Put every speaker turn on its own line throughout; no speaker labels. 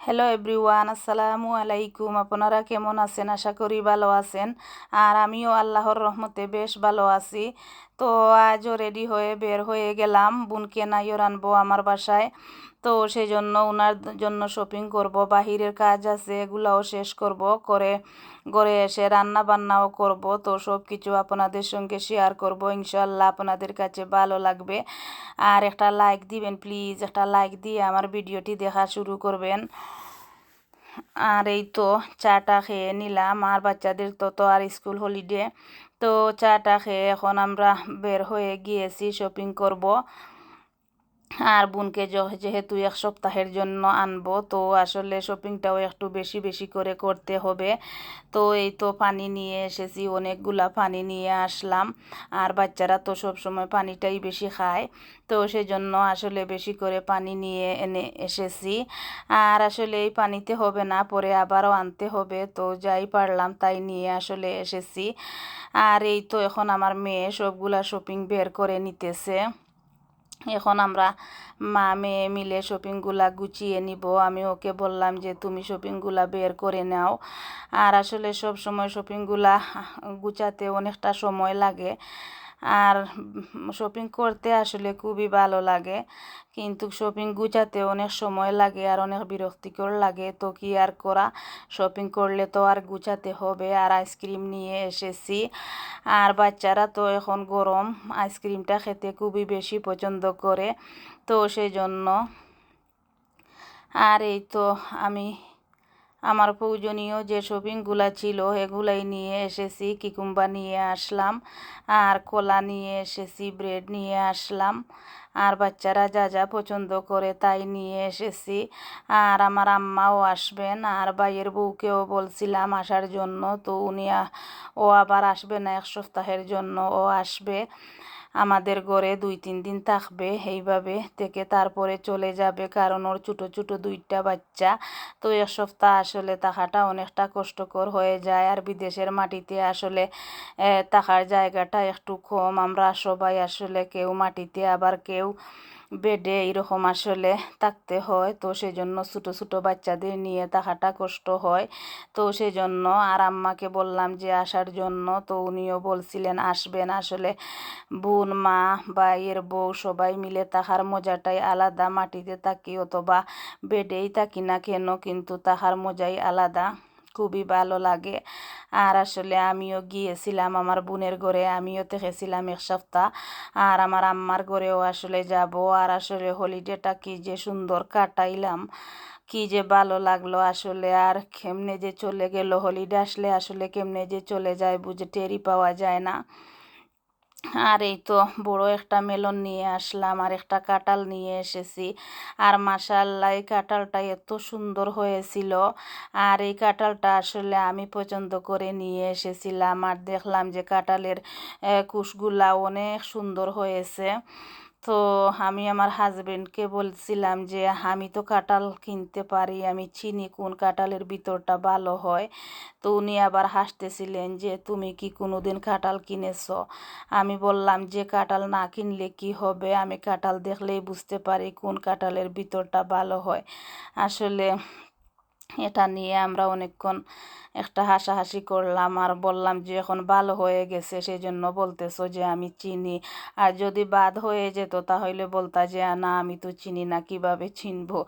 Hello everyone আসসালামু আলাইকুম আপনারা কেমন আছেন? আশা করি ভালো আছেন। আর আমিও আল্লাহর রহমতে বেশ ভালো আছি। তো আজও রেডি হয়ে বের হয়ে গেলাম। বোনকে নাইও আনব আমার বাসায়। তো সেই জন্য ওনার জন্য শপিং করব, বাহিরের কাজ আছে, এগুলাও শেষ করব, করে ঘরে এসে রান্না বান্নাও করব। তো সব কিছু আপনাদের সঙ্গে শেয়ার করব ইনশাল্লাহ আপনাদের কাছে ভালো লাগবে। আর একটা লাইক দিবেন প্লিজ একটা লাইক দিয়ে আমার ভিডিওটি দেখা শুরু করবেন। আর এই তো চাটা খেয়ে নিলাম। আর বাচ্চাদের তো তো আর স্কুল হলিডে তো চাটা খেয়ে এখন আমরা বের হয়ে গিয়েছি শপিং করব। আর বোনকে যেহেতু এক সপ্তাহের জন্য আনব, তো আসলে শপিংটাও একটু বেশি বেশি করে করতে হবে। তো এই তো পানি নিয়ে এসেছি, অনেকগুলা পানি নিয়ে আসলাম। আর বাচ্চারা তো সব সময় পানিটাই বেশি খায়, তো সেই জন্য আসলে বেশি করে পানি নিয়ে এনে এসেছি। আর আসলে এই পানিতে হবে না, পরে আবারও আনতে হবে। তো যাই পারলাম তাই নিয়ে আসলে এসেছি। আর এই তো এখন আমার মেয়ে সবগুলা শপিং বের করে নিতেছে। এখন আমরা মা মেয়ে মিলে শপিংগুলা গুছিয়ে নিব। আমি ওকে বললাম যে, তুমি শপিংগুলা বের করে নাও। আর আসলে সব সময় শপিংগুলা গুছাতে অনেকটা সময় লাগে। আর শপিং করতে আসলে খুবই ভালো লাগে। কিন্তু শপিং গুছাতে অনেক সময় লাগে আর অনেক বিরক্তিকর লাগে। তো কি আর করা? শপিং করলে তো আর গুছাতে হবে। আর আইসক্রিম নিয়ে এসেছি। আর বাচ্চারা তো এখন গরম। আইসক্রিমটা খেতে খুবই বেশি পছন্দ করে। তো সেই জন্য। আর এই তো আমি আমার প্রয়োজনীয় যে শপিংগুলা ছিল, এগুলাই নিয়ে এসেছি, কিকুম্বা নিয়ে আসলাম, আর কলা নিয়ে এসেছি, ব্রেড নিয়ে আসলাম, আর বাচ্চারা যা যা পছন্দ করে তাই নিয়ে এসেছি, আর আমার আম্মাও আসবেন, আর ভাইয়ের বউকেও বলছিলাম আসার জন্য, তো উনি ও আবার আসবে না, এক সপ্তাহের জন্য ও আসবে আমাদের ঘরে দুই, তিন দিন থাকবে এইভাবে থেকে তারপরে চলে যাবে, কারণ ওর ছোটো ছোটো দুইটা বাচ্চা। তো এক সপ্তাহ আসলে থাকাটা অনেকটা কষ্টকর হয়ে যায়। আর বিদেশের মাটিতে আসলে থাকার জায়গাটা একটু কম। আমরা সবাই আসলে কেউ মাটিতে আবার কেউ বেডে এইরকম আসলে থাকতে হয়। তো সেজন্য ছোটো ছোটো বাচ্চাদের নিয়ে থাকাটা কষ্ট হয়। তো সেজন্য আর আম্মাকে বললাম যে আসার জন্য, তো উনিও বলছিলেন, আসবেন আসলে। বোন, মা বা এর বউ সবাই মিলে তাহার মজাটাই আলাদা, মাটিতে থাকি অথবা বেডেই থাকি না কেন, কিন্তু তাহার মজাই আলাদা। খুবই ভালো লাগে। আর আসলে আমিও গিয়েছিলাম আমার বোনের ঘরে, আমিও দেখেছিলাম এক সপ্তাহ। আর আমার আম্মার ঘরেও আসলে যাব। আর আসলে হলিডেটা কি যে সুন্দর কাটাইলাম, কি যে ভালো লাগল আসলে। আর কেমনে যে চলে গেল হলিডে আসলে আসলে কেমনে যে চলে যায় বুঝে টেরি পাওয়া যায় না। আর এই তো বড় একটা মেলন নিয়ে আসলাম, আর একটা কাঁঠাল নিয়ে এসেছি। আর মাসাল্লাহ এই কাঁঠালটা এত সুন্দর হয়েছিল। আর এই কাঁঠালটা আসলে আমি পছন্দ করে নিয়ে এসেছিলাম, আর দেখলাম যে কাঁঠালের কুশগুলা অনেক সুন্দর হয়েছে। তো আমি আমার হাজবেন্ডকে বলছিলাম যে, আমি তো কাঁঠাল কিনতে পারি, আমি চিনি কোন কাঁঠালের ভিতরটা ভালো হয়। তো উনি আবার হাসতেছিলেন যে, তুমি কি কোনো দিন কাঁঠাল কিনেছ? আমি বললাম যে, কাঁঠাল না কিনলে কি হবে? আমি কাঁঠাল দেখলেই বুঝতে পারি কোন কাঁঠালের ভিতরটা ভালো হয়। আসলে এটা নিয়ে আমরা অনেকক্ষণ একটা হাসাহাসি করলাম আর বললাম যে, এখন ভালো হয়ে গেছে সেই জন্য বলতেছো যে আমি চিনি। আর যদি বাদ হয়ে যেত, তাহলে বলতা যে, না, আমি তো চিনি না, কীভাবে চিনবো?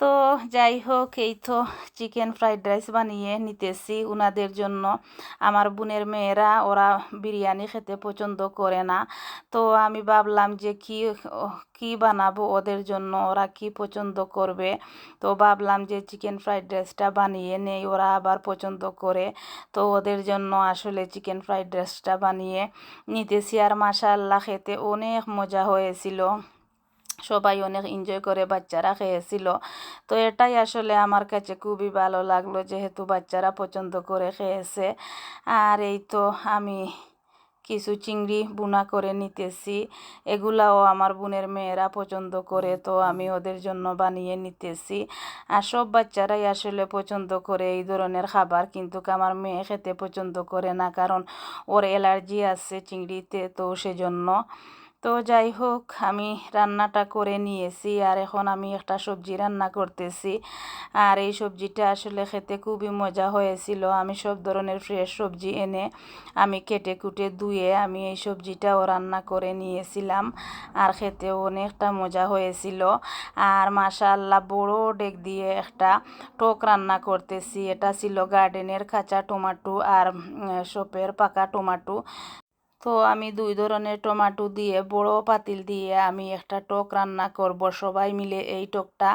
তো যাই হোক, এই তো চিকেন ফ্রাইড রাইস বানিয়ে নিতেছি ওনাদের জন্য। আমার বোনের মেয়েরা, ওরা বিরিয়ানি খেতে পছন্দ করে না। তো আমি ভাবলাম যে কি কি বানাবো ওদের জন্য, ওরা কি পছন্দ করবে? তো ভাবলাম যে চিকেন ফ্রাইড রাইসটা বানিয়ে নেই, ওরা আবার পছন্দ করে। তো ওদের জন্য আসলে চিকেন ফ্রাইড রাইসটা বানিয়ে নিতেছি। আর মাশাল্লাহ খেতে অনেক মজা হয়েছিল। সবাই অনেক এনজয় করে বাচ্চারা খেয়েছিল। তো এটাই আসলে আমার কাছে খুবই ভালো লাগল যেহেতু বাচ্চারা পছন্দ করে খেয়েছে। আর এই তো আমি কিছু চিংড়ি বুনা করে নিতেছি। এগুলাও আমার বোনের মেয়েরা পছন্দ করে, তো আমি ওদের জন্য বানিয়ে নিতেছি। আর সব বাচ্চারাই আসলে পছন্দ করে এই ধরনের খাবার, কিন্তু আমার মেয়ে খেতে পছন্দ করে না, কারণ ওর অ্যালার্জি আছে চিংড়িতে, তো সেজন্য তো যাই হোক, আমি রান্নাটা করে নিয়েছি আর এখন আমি একটা সবজি রান্না করতেছি। আর এই সবজিটা আসলে খেতে খুবই মজা হয়েছিল। আমি সব ধরনের ফ্রেশ সবজি এনে আমি কেটে কুটে ধুয়ে আমি এই সবজিটাও রান্না করে নিয়েছিলাম আর খেতেও অনেকটা মজা হয়েছিল। আর মাশাল্লাহ বড় ডেক দিয়ে একটা টক রান্না করতেছি। এটা ছিল গার্ডেনের কাঁচা টমাটো আর শপের পাকা টমাটো। তো আমি দুই ধরনের টমাটো দিয়ে, বড় পাতিল দিয়ে আমি একটা টক রান্না করব। সবাই মিলে এই টকটা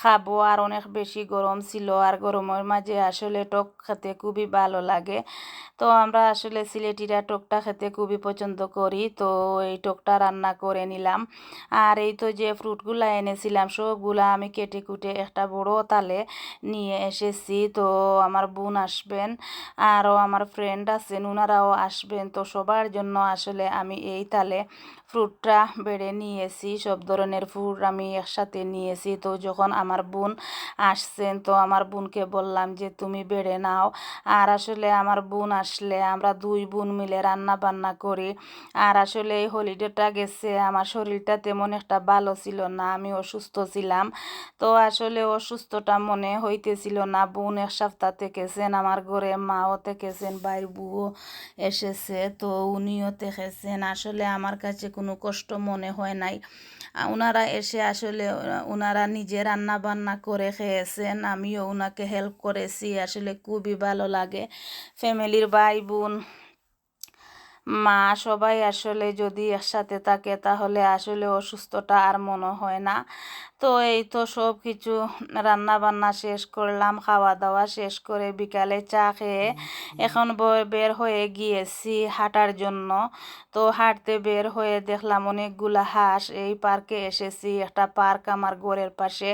খাব। আর অনেক বেশি গরম ছিল আর গরমের মাঝে আসলে টক খেতে খুবই ভালো লাগে। তো আমরা আসলে সিলেটিরা টকটা খেতে খুবই পছন্দ করি। তো এই টকটা রান্না করে নিলাম। আর এই তো যে ফ্রুটগুলা এনেছিলাম, সবগুলা আমি কেটে কুটে একটা বড় তালে নিয়ে এসেছি। তো আমার বোন আসবেন, আরও আমার ফ্রেন্ড আছেন ওনারাও আসবেন। তো সবার জন্য আসলে আমি এই তালে ফ্রুটটা বেড়ে নিয়েছি। সব ধরনের ফ্রুট আমি একসাথে নিয়েছি। তো যখন আমার বোন আসছেন, তো আমার বোনকে বললাম যে, তুমি বেড়ে নাও। আর আসলে আমার বোন আসলে আমরা দুই বোন মিলে রান্না বান্না করি। আর আসলে এই হলিডেটা গেছে, আমার শরীরটা তেমন একটা ভালো ছিল না, আমি অসুস্থ ছিলাম। তো আসলে অসুস্থটা মনে হইতেছিল না, বোন এক সপ্তাহ থেকেছেন, আমার ঘরে মাও থেকেছেন বাইর বুও এসেছে। তো উনিও থেকেছেন আসলে আমার কাছে কোনো কষ্ট মনে হয় নাই। ওনারা এসে আসলে ওনারা নিজে রান্না বান্না করে খেয়েছেন। আমিও ওনাকে হেল্প করেছি। আসলে খুবই ভালো লাগে। ফ্যামিলির ভাই বোন মা সবাই আসলে যদি একসাথে থাকে তাহলে আসলে অসুস্থটা আর মনে হয় না। তো এই তো সব কিছু রান্না বান্না শেষ করলাম খাওয়া দাওয়া শেষ করে বিকালে চা খেয়ে এখন বের হয়ে গিয়েছি হাঁটার জন্য। তো হাঁটতে বের হয়ে দেখলাম অনেকগুলা হাঁস এই পার্কে এসেছি। একটা পার্ক আমার ঘরের পাশে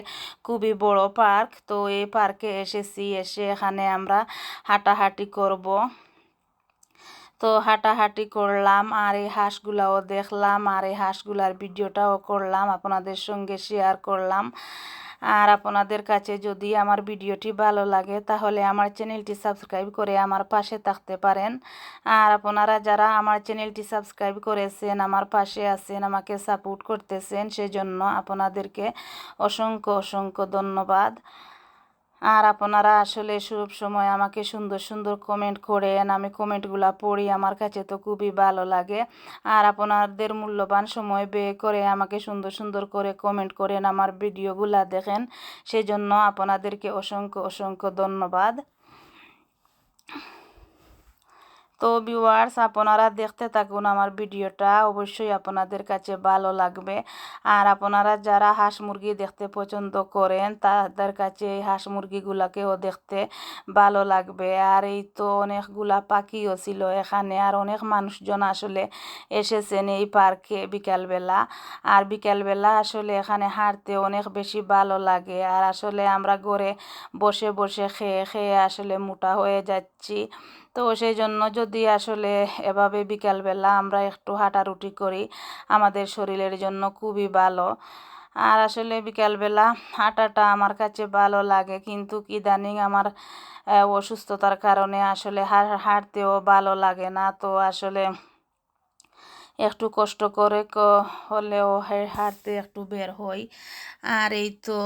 খুবই বড় পার্ক। তো এই পার্কে এসেছি এসে এখানে আমরা হাঁটাহাঁটি করব। তো হাঁটাহাঁটি করলাম, আর এই হাঁসগুলাও দেখলাম, আর এই হাঁসগুলার ভিডিওটাও করলাম, আপনাদের সঙ্গে শেয়ার করলাম। আর আপনাদের কাছে যদি আমার ভিডিওটি ভালো লাগে, তাহলে আমার চ্যানেলটি সাবস্ক্রাইব করে আমার পাশে থাকতে পারেন। আর আপনারা যারা আমার চ্যানেলটি সাবস্ক্রাইব করেছেন, আমার পাশে আছেন, আমাকে সাপোর্ট করতেছেন, সেজন্য আপনাদেরকে অসংখ্য অসংখ্য ধন্যবাদ। আর আপনারা আসলে সব সময় আমাকে সুন্দর সুন্দর কমেন্ট করেন, আমি কমেন্টগুলো পড়ি, আমার কাছে তো খুবই ভালো লাগে। আর আপনাদের মূল্যবান সময় ব্যয় করে আমাকে সুন্দর সুন্দর করে কমেন্ট করেন, আমার ভিডিওগুলো দেখেন। সেজন্য আপনাদেরকে অসংখ্য অসংখ্য ধন্যবাদ। তো ভিউয়ার্স আপনারা দেখতে থাকুন আমার ভিডিওটা। অবশ্যই আপনাদের কাছে ভালো লাগবে। আর আপনারা যারা হাঁস মুরগি দেখতে পছন্দ করেন, তাদের কাছে এই হাঁস মুরগিগুলাকেও দেখতে ভালো লাগবে। আর এই তো অনেকগুলা পাখিও ছিল এখানে, আর অনেক মানুষজন আসলে এসেছেন এই পার্কে বিকালবেলা। আর বিকালবেলা আসলে এখানে হাঁটতে অনেক বেশি ভালো লাগে। আর আসলে আমরা ঘরে বসে বসে খেয়ে খেয়ে আসলে মোটা হয়ে যাচ্ছি। তো সেই জন্য যদি আসলে এভাবে বিকালবেলা আমরা একটু হাঁটারুটি করি, আমাদের শরীরের জন্য খুবই ভালো। আর আসলে বিকালবেলা হাঁটাটা আমার কাছে ভালো লাগে, কিন্তু ইদানিং আমার অসুস্থতার কারণে আসলে হাঁটতেও ভালো লাগে না। তো আসলে একটু কষ্ট করে হলেও হাঁটতে একটু বের হই। আর এই তো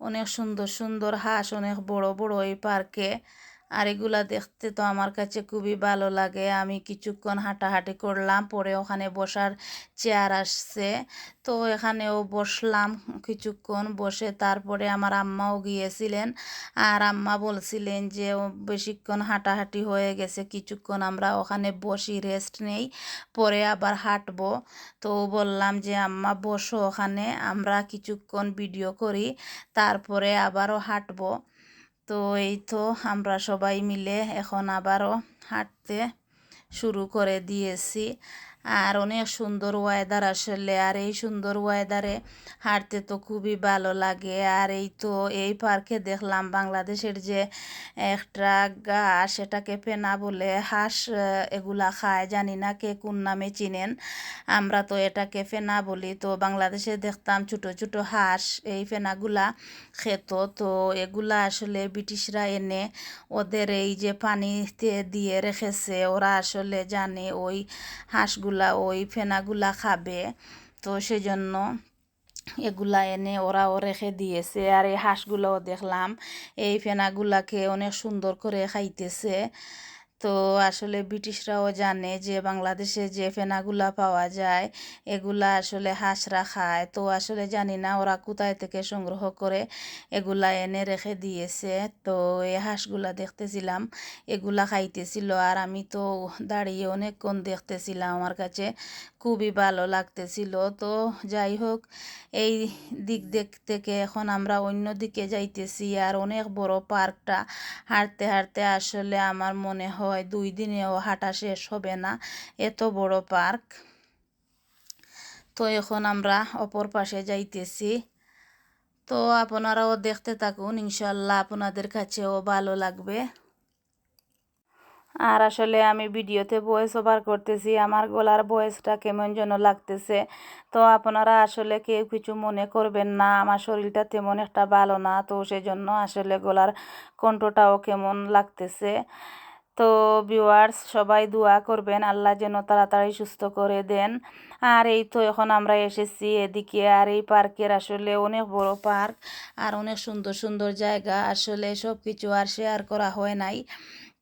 অনেক সুন্দর সুন্দর হাঁস, অনেক বড় বড় এই পার্কে আর এগুলা দেখতে তো আমার কাছে খুবই ভালো লাগে। আমি কিছুক্ষণ হাঁটাহাঁটি করলাম, পরে ওখানে বসার চেয়ার আসছে। তো এখানেও বসলাম কিছুক্ষণ, বসে তারপরে আমার আম্মাও গিয়েছিলেন আর আম্মা বলছিলেন যে বেশিক্ষণ হাঁটাহাঁটি হয়ে গেছে, কিছুক্ষণ আমরা ওখানে বসি রেস্ট নেই, পরে আবার হাঁটবো। তো বললাম যে, আম্মা, বসো ওখানে, আমরা কিছুক্ষণ ভিডিও করি, তারপরে আবারও হাঁটবো। তো এই তো আমরা সবাই মিলে এখন আবারও হাঁটতে শুরু করে দিয়েছি। আর অনেক সুন্দর ওয়েদার আসলে, আর এই সুন্দর ওয়েদারে হাঁটতে তো খুবই ভালো লাগে। আর এই তো এই পার্কে দেখলাম বাংলাদেশের যে একটা গাছ সেটাকে পেনা বলে হাঁস এগুলা খায়। জানি না কে কোন নামে চিনেন, আমরা তো এটাকে ফেনা বলি। তো বাংলাদেশে দেখতাম ছোটো ছোটো হাঁস, এই ফেনাগুলা খেত। তো এগুলা আসলে ব্রিটিশরা এনে ওদের এই যে পানিতে দিয়ে রেখেছে, ওরা আসলে জানে ওই হাঁসগুলো এগুলা ওই ফেনাগুলা খাবে। তো সেজন্য এগুলা এনে ওরাও রেখে দিয়েছে। আর এই হাঁসগুলোও দেখলাম, এই ফেনাগুলাকে অনেক সুন্দর করে খাইতেছে। তো আসলে ব্রিটিশরাও জানে যে বাংলাদেশে যে ফেনাগুলা পাওয়া যায়, এগুলা আসলে হাঁসরা খায়। তো আসলে জানি না ওরা কোথায় থেকে সংগ্রহ করে এগুলা এনে রেখে দিয়েছে। তো এই হাঁসগুলা দেখতেছিলাম, এগুলা খাইতেছিল। আর আমি তো দাঁড়িয়ে অনেকক্ষণ দেখতেছিলাম আমার কাছে, খুবই ভালো লাগতেছিল। তো যাই হোক, এই দিক দিক থেকে এখন আমরা অন্য দিকে যাইতেছি। আর অনেক বড় পার্কটা হাঁটতে হাঁটতে আসলে আমার মনে হয়, দুই দিনেও হাঁটা শেষ হবে না। এত বড় পার্ক। তো এখন আমরা অপর পাশে যাইতেছি। তো আপনারাও দেখতে থাকুন ইনশাল্লাহ আপনাদের কাছেও ভালো লাগবে। আর আসলে আমি ভিডিওতে ভয়েস ওভার করতেছি, আমার গলার ভয়েসটা কেমন যেন লাগতেছে। তো আপনারা আসলে কেউ কিছু মনে করবেন না, আমার শরীরটা তেমন একটা ভালো না, তো সেজন্য আসলে গলার কণ্ঠটাও কেমন লাগতেছে। তো ভিউয়ার্স সবাই দোয়া করবেন, আল্লাহ যেন তাড়াতাড়ি সুস্থ করে দেন। আর এই তো এখন আমরা এসেছি এদিকে, আর এই পার্কের আসলে অনেক বড় পার্ক, আর অনেক সুন্দর সুন্দর জায়গা। আসলে সব কিছু আর শেয়ার করা হয় নাই।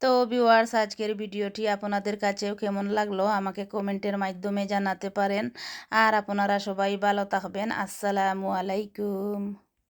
তো ভিউয়ার্স আজকের ভিডিওটি আপনাদের কাছেও কেমন লাগল? আমাকে কমেন্টের মাধ্যমে জানাতে পারেন। আর আপনারা সবাই ভালো থাকবেন। আসসালামু আলাইকুম।